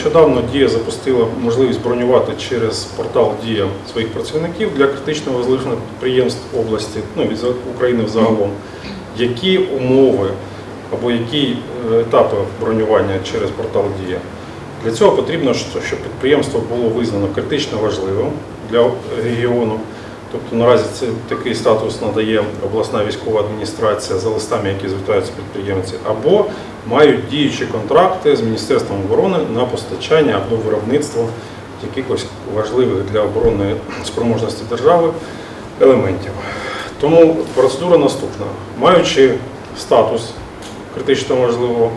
Нещодавно Дія запустила можливість бронювати через портал Дія своїх працівників для критично важливих підприємств області, ну від України взагалом. Які умови або які е, етапи бронювання через портал Дія? Для цього потрібно, щоб підприємство було визнано критично важливим для регіону. Тобто наразі це такий статус надає обласна військова адміністрація за листами, які звертаються підприємці, або мають діючі контракти з Міністерством оборони на постачання або виробництво якихось важливих для оборонної спроможності держави елементів. Тому процедура наступна. Маючи статус критично важливого,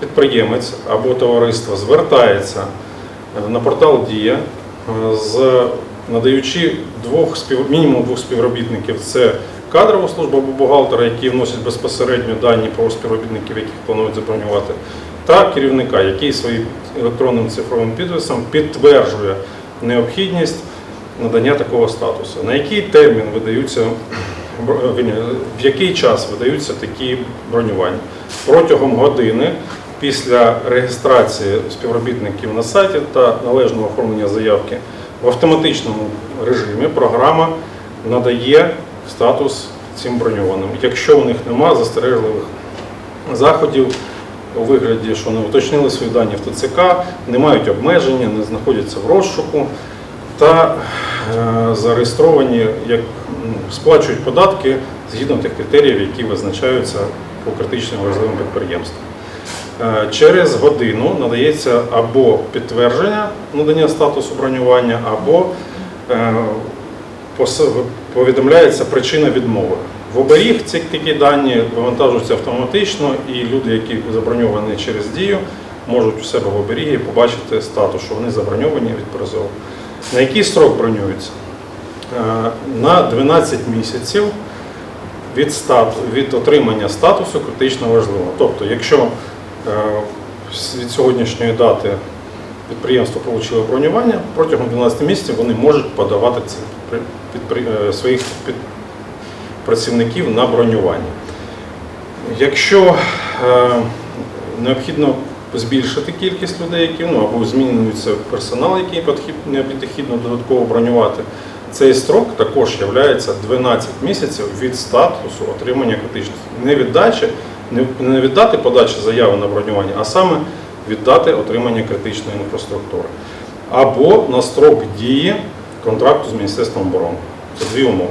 підприємець або товариство звертається е, на портал Дія е, надаючи двох мінімум двох співробітників. Це кадрова служба або бухгалтера, які вносять безпосередньо дані про співробітників, яких планують забронювати, та керівника, який своїм електронним цифровим підписом підтверджує необхідність надання такого статусу. На який термін видаються е, в який час видаються такі бронювання? Протягом години після реєстрації співробітників на сайті та належного оформлення заявки в автоматичному режимі програма надає статус цим броньованим. Якщо у них немає застережливих заходів у вигляді, що не уточнили свої дані в ТЦК, не мають обмеження, не знаходяться в розшуку та е, зареєстровані, як сплачують податки згідно тих критеріїв, які визначаються по критично важливим підприємствам. Е, Через годину надається або підтвердження надання статусу бронювання, або е, повідомляється причина відмови. В оберіг ці такі дані вивантажуються автоматично, і люди, які заброньовані через дію, можуть у себе в оберігі побачити статус, що вони заброньовані від призову. На який строк бронюються? Е, На 12 місяців від, стату, від отримання статусу критично важливого. Тобто, якщо е, від сьогоднішньої дати підприємство отримало бронювання, протягом 12 місяців вони можуть подавати ці своїх працівників на бронювання. Якщо е, необхідно збільшити кількість людей, які ну або змінюється персонал, який необхідно додатково бронювати, цей строк також є 12 місяців від статусу отримання критичності. Не від дачі, не- не від дати подачі заяви на бронювання, а саме від дати отримання критичної інфраструктури. Або на строк дії контракту з Міністерством оборони. Це дві умови.